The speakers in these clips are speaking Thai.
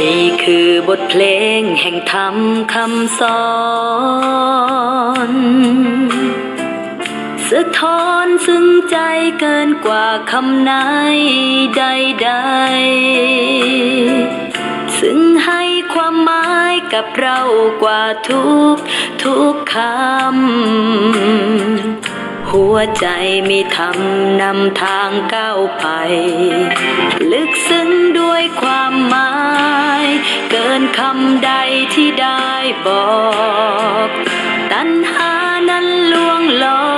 นี่คือบทเพลงแห่งธรรมคำสอน สะท้อนซึ่งใจเกินกว่าคำไหนใดๆ ซึ่งให้ความหมายกับเรากว่าทุกทุกคำหัวใจมีธรรมนำทางก้าวไปำใดที่ได้บอก ตัณหานั้นลวงหลอ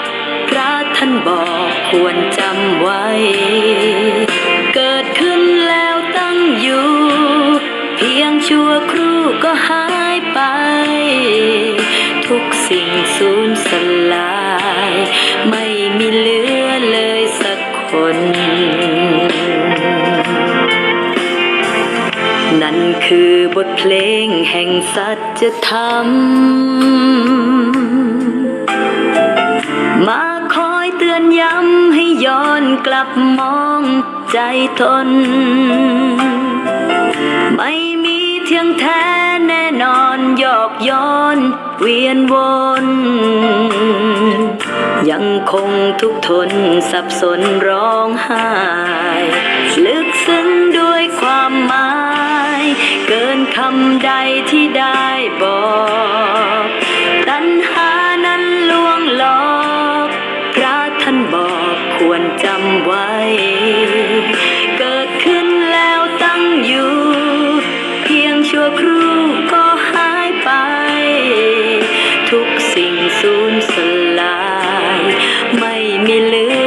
ก พระท่านบอกควรจำไว้ เกิดขึ้นแล้วตั้งอยู่ เพียงชั่วครู่ก็หายไป ทุกสิ่งสูญสลาย ไม่มีเหลือเลยสักคน นั่นคือบทเพลงแห่งสัจธรรม มาคอยเตือนย้ำให้ย้อนกลับมองใจทน ไม่มีเที่ยงแท้แน่นอนหยอกย้อนเวียนวนยังคงทุกทนสับสนร้องไห้ ลึกซึ้ง คำใดที่ได้บอกตัณหานั้นลวงหลอกพระท่านบอกควรจำไว้ เกิดขึ้นแล้วตั้งอยู่ เพียงชั่วครู่ก็หายไป ทุกสิ่งสูญสลาย ไม่มีเหลือ